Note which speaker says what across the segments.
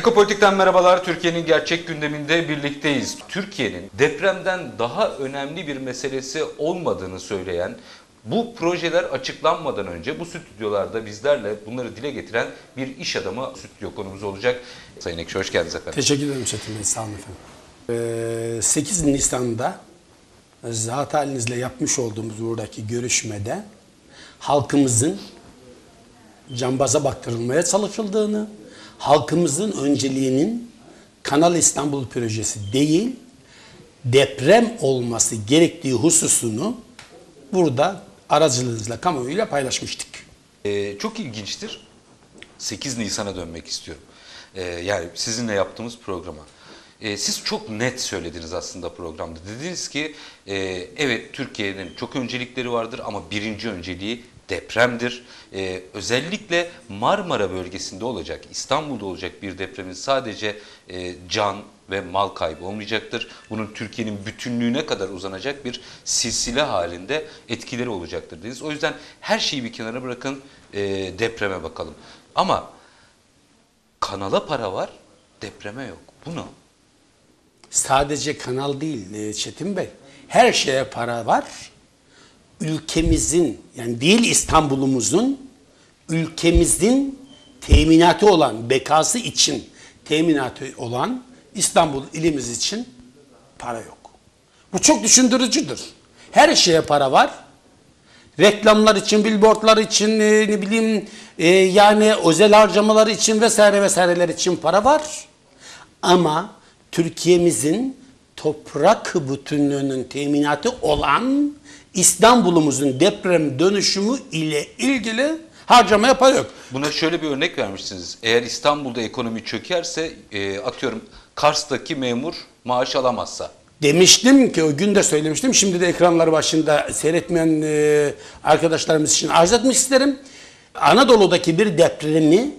Speaker 1: Ekopolitik'ten merhabalar. Türkiye'nin gerçek gündeminde birlikteyiz. Türkiye'nin depremden daha önemli bir meselesi olmadığını söyleyen bu projeler açıklanmadan önce bu stüdyolarda bizlerle bunları dile getiren bir iş adamı stüdyo konumuz olacak. Sayın Ekşi hoş geldiniz efendim.
Speaker 2: Teşekkür ederim Çetin Bey. Sağ olun efendim. Ee, 8 Nisan'da zat halinizle yapmış olduğumuz buradaki görüşmede halkımızın cambaza baktırılmaya çalışıldığını, halkımızın önceliğinin Kanal İstanbul projesi değil, deprem olması gerektiği hususunu burada aracılığınızla kamuoyuyla paylaşmıştık.
Speaker 1: Ee, çok ilginçtir. 8 Nisan'a dönmek istiyorum. Ee, yani sizinle yaptığımız programa. Ee, siz çok net söylediniz aslında programda. Dediniz ki e, evet Türkiye'nin çok öncelikleri vardır ama birinci önceliği depremdir. Ee, özellikle Marmara bölgesinde olacak, İstanbul'da olacak bir depremin sadece e, can ve mal kaybı olmayacaktır. Bunun Türkiye'nin bütünlüğüne kadar uzanacak bir silsile halinde etkileri olacaktır dediniz. O yüzden her şeyi bir kenara bırakın e, depreme bakalım. Ama kanala para var, depreme yok. Bunu
Speaker 2: Sadece kanal değil e, Çetin Bey. Her şeye para var. Ülkemizin yani değil İstanbul'umuzun ülkemizin teminatı olan bekası için teminatı olan İstanbul ilimiz için para yok. Bu çok düşündürücüdür. Her şeye para var. Reklamlar için, billboardlar için, e, ne bileyim e, yani özel harcamalar için vesaire vesaireler için para var. Ama Türkiye'mizin toprak bütünlüğünün teminatı olan İstanbul'umuzun deprem dönüşümü ile ilgili harcamaya para yok.
Speaker 1: Buna şöyle bir örnek vermişsiniz. Eğer İstanbul'da ekonomi çökerse e, atıyorum Kars'taki memur maaş alamazsa.
Speaker 2: Demiştim ki o gün de söylemiştim. Şimdi de ekranlar başında seyretmeyen e, arkadaşlarımız için arz etmek isterim. Anadolu'daki bir depremi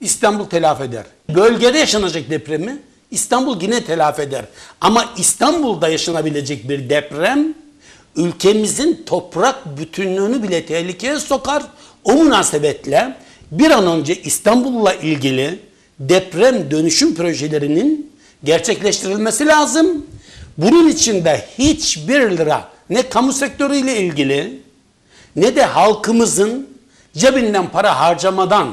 Speaker 2: İstanbul telafi eder. Bölgede yaşanacak depremi İstanbul yine telafi eder. Ama İstanbul'da yaşanabilecek bir deprem ülkemizin toprak bütünlüğünü bile tehlikeye sokar. O münasebetle bir an önce İstanbul'la ilgili deprem dönüşüm projelerinin gerçekleştirilmesi lazım. Bunun için de hiçbir lira ne kamu sektörüyle ilgili ne de halkımızın cebinden para harcamadan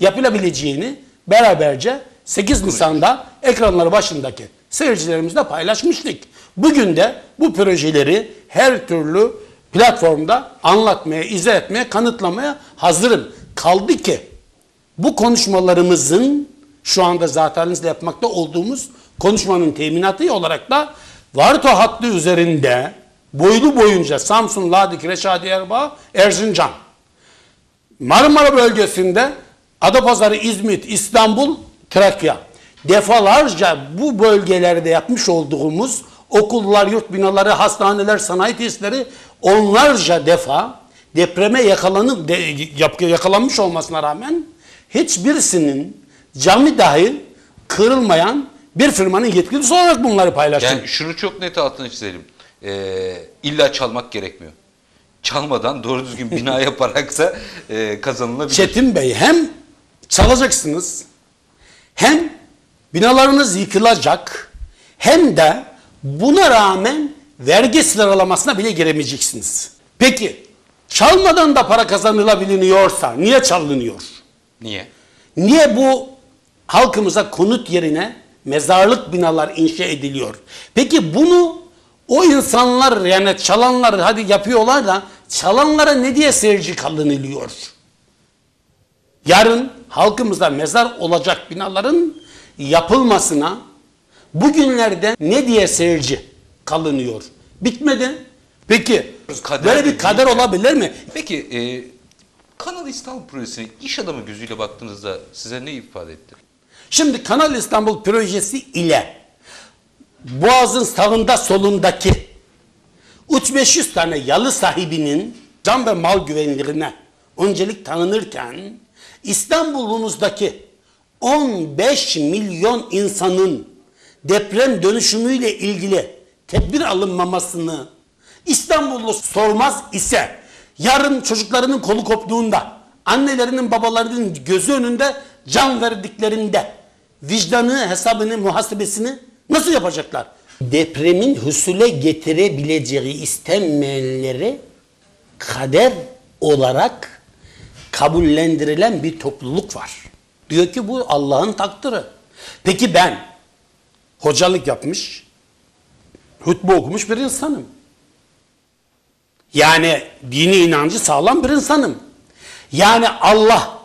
Speaker 2: yapılabileceğini beraberce 8 Nisan'da ekranları başındaki seyircilerimizle paylaşmıştık. Bugün de bu projeleri her türlü platformda anlatmaya, izah etmeye, kanıtlamaya hazırım. Kaldı ki bu konuşmalarımızın şu anda zaten yapmakta olduğumuz konuşmanın teminatı olarak da Varto hattı üzerinde boylu boyunca Samsun, Ladik, Reşadi Erbaa, Erzincan, Marmara bölgesinde Adapazarı, İzmit, İstanbul, Trakya. Defalarca bu bölgelerde yapmış olduğumuz okullar, yurt binaları, hastaneler, sanayi tesisleri onlarca defa depreme yakalanıp de, yakalanmış olmasına rağmen hiçbirisinin cami dahil kırılmayan bir firmanın yetkilisi olarak bunları paylaştım.
Speaker 1: Yani şunu çok net altına çizelim. Ee, illa çalmak gerekmiyor. Çalmadan doğru düzgün bina yaparaksa e, kazanılabilir.
Speaker 2: Çetin Bey hem çalacaksınız hem binalarınız yıkılacak hem de buna rağmen vergi sıralamasına bile giremeyeceksiniz. Peki çalmadan da para kazanılabiliyorsa niye çalınıyor?
Speaker 1: Niye?
Speaker 2: Niye bu halkımıza konut yerine mezarlık binalar inşa ediliyor? Peki bunu o insanlar yani çalanlar hadi yapıyorlar da çalanlara ne diye seyirci kalınılıyor? Yarın halkımızda mezar olacak binaların yapılmasına bugünlerde ne diye seyirci kalınıyor? Bitmedi. Peki
Speaker 1: Kader
Speaker 2: böyle bir kader olabilir mi?
Speaker 1: Peki e, Kanal İstanbul projesine iş adamı gözüyle baktığınızda size ne ifade etti?
Speaker 2: Şimdi Kanal İstanbul projesi ile Boğaz'ın sağında solundaki 3-500 tane yalı sahibinin can ve mal güvenliğine öncelik tanınırken İstanbul'umuzdaki 15 milyon insanın deprem dönüşümüyle ilgili tedbir alınmamasını İstanbullu sormaz ise yarın çocuklarının kolu koptuğunda annelerinin babalarının gözü önünde can verdiklerinde vicdanı, hesabını, muhasebesini nasıl yapacaklar? Depremin husule getirebileceği istenmeyenleri kader olarak kabullendirilen bir topluluk var. Diyor ki bu Allah'ın takdiri. Peki ben hocalık yapmış, hutbe okumuş bir insanım. Yani dini inancı sağlam bir insanım. Yani Allah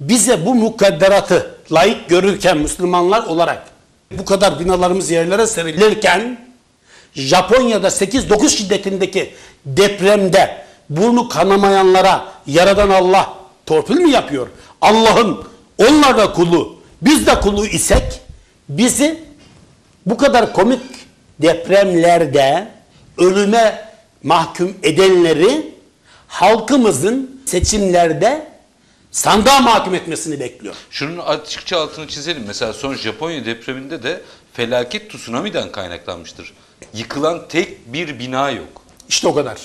Speaker 2: bize bu mukadderatı layık görürken Müslümanlar olarak bu kadar binalarımız yerlere serilirken Japonya'da 8-9 şiddetindeki depremde burnu kanamayanlara yaradan Allah torpil mi yapıyor? Allah'ın onlar da kulu, biz de kulu isek bizi bu kadar komik depremlerde ölüme mahkum edenleri halkımızın seçimlerde sandığa mahkum etmesini bekliyor.
Speaker 1: Şunun açıkça altını çizelim. Mesela son Japonya depreminde de felaket tsunami'den kaynaklanmıştır. Yıkılan tek bir bina yok.
Speaker 2: İşte o kadar.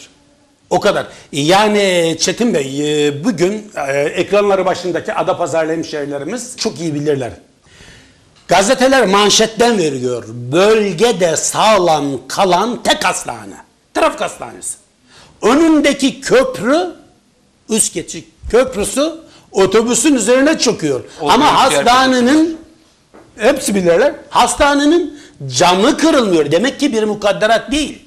Speaker 2: O kadar. Yani Çetin Bey e, bugün e, ekranları başındaki Adapazarlı hemşehrilerimiz çok iyi bilirler. Gazeteler manşetten veriyor. Bölgede sağlam kalan tek hastane. Trafik hastanesi. Önündeki köprü üst geçit köprüsü otobüsün üzerine çöküyor.
Speaker 1: O
Speaker 2: Ama hastanenin hepsi bilirler. Hastanenin camı kırılmıyor. Demek ki bir mukadderat değil.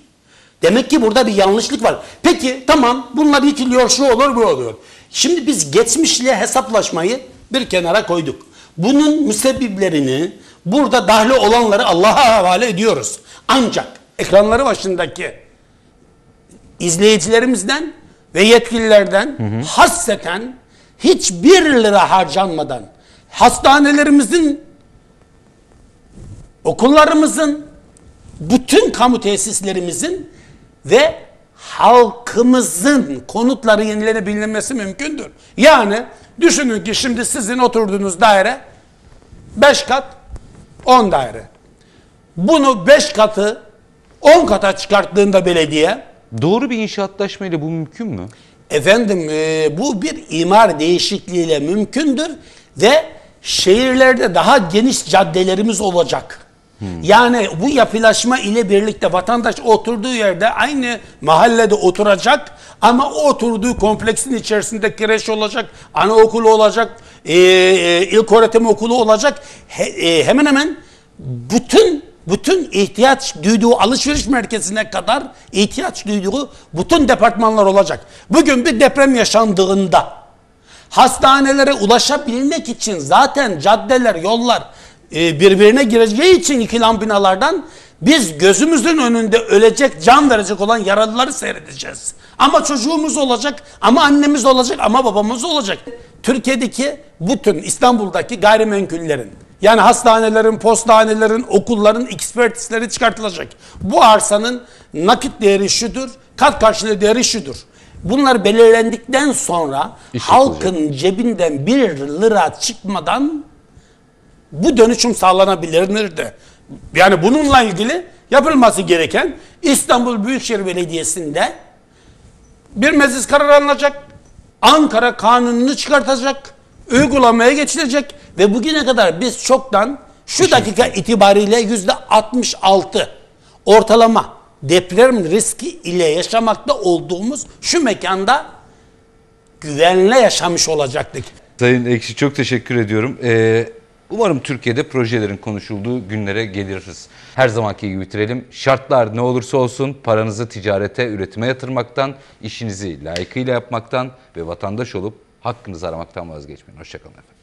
Speaker 2: Demek ki burada bir yanlışlık var. Peki tamam bunlar yıkılıyor şu olur bu oluyor. Şimdi biz geçmişle hesaplaşmayı bir kenara koyduk. Bunun müsebbiplerini burada dahli olanları Allah'a havale ediyoruz. Ancak ekranları başındaki izleyicilerimizden ve yetkililerden hasseten hiçbir lira harcanmadan hastanelerimizin okullarımızın bütün kamu tesislerimizin ve halkımızın konutları yenilenebilmesi mümkündür. Yani düşünün ki şimdi sizin oturduğunuz daire 5 kat 10 daire. Bunu 5 katı 10 kata çıkarttığında belediye
Speaker 1: Doğru bir inşaatlaşma ile bu mümkün mü?
Speaker 2: Efendim e, bu bir imar değişikliğiyle mümkündür ve şehirlerde daha geniş caddelerimiz olacak. Yani bu yapılaşma ile birlikte vatandaş oturduğu yerde aynı mahallede oturacak ama o oturduğu kompleksin içerisinde kreş olacak, anaokulu olacak, e, e, ilköğretim okulu olacak. He- e, hemen hemen bütün bütün ihtiyaç duyduğu alışveriş merkezine kadar ihtiyaç duyduğu bütün departmanlar olacak. Bugün bir deprem yaşandığında hastanelere ulaşabilmek için zaten caddeler, yollar birbirine gireceği için yıkılan binalardan biz gözümüzün önünde ölecek, can verecek olan yaralıları seyredeceğiz. Ama çocuğumuz olacak, ama annemiz olacak, ama babamız olacak. Türkiye'deki bütün İstanbul'daki gayrimenkullerin yani hastanelerin, postanelerin, okulların ekspertizleri çıkartılacak. Bu arsanın nakit değeri şudur, kat karşılığı değeri şudur. Bunlar belirlendikten sonra
Speaker 1: İş
Speaker 2: halkın cebinden bir lira çıkmadan bu dönüşüm sağlanabilirdi. Yani bununla ilgili yapılması gereken İstanbul Büyükşehir Belediyesi'nde bir meclis kararı alınacak. Ankara kanununu çıkartacak. Uygulamaya geçilecek. Ve bugüne kadar biz çoktan şu dakika itibariyle yüzde 66 ortalama deprem riski ile yaşamakta olduğumuz şu mekanda güvenle yaşamış olacaktık.
Speaker 1: Sayın Ekşi çok teşekkür ediyorum. Ee, umarım Türkiye'de projelerin konuşulduğu günlere geliriz. Her zamanki gibi bitirelim. Şartlar ne olursa olsun paranızı ticarete, üretime yatırmaktan, işinizi layıkıyla yapmaktan ve vatandaş olup hakkınızı aramaktan vazgeçmeyin. Hoşçakalın efendim.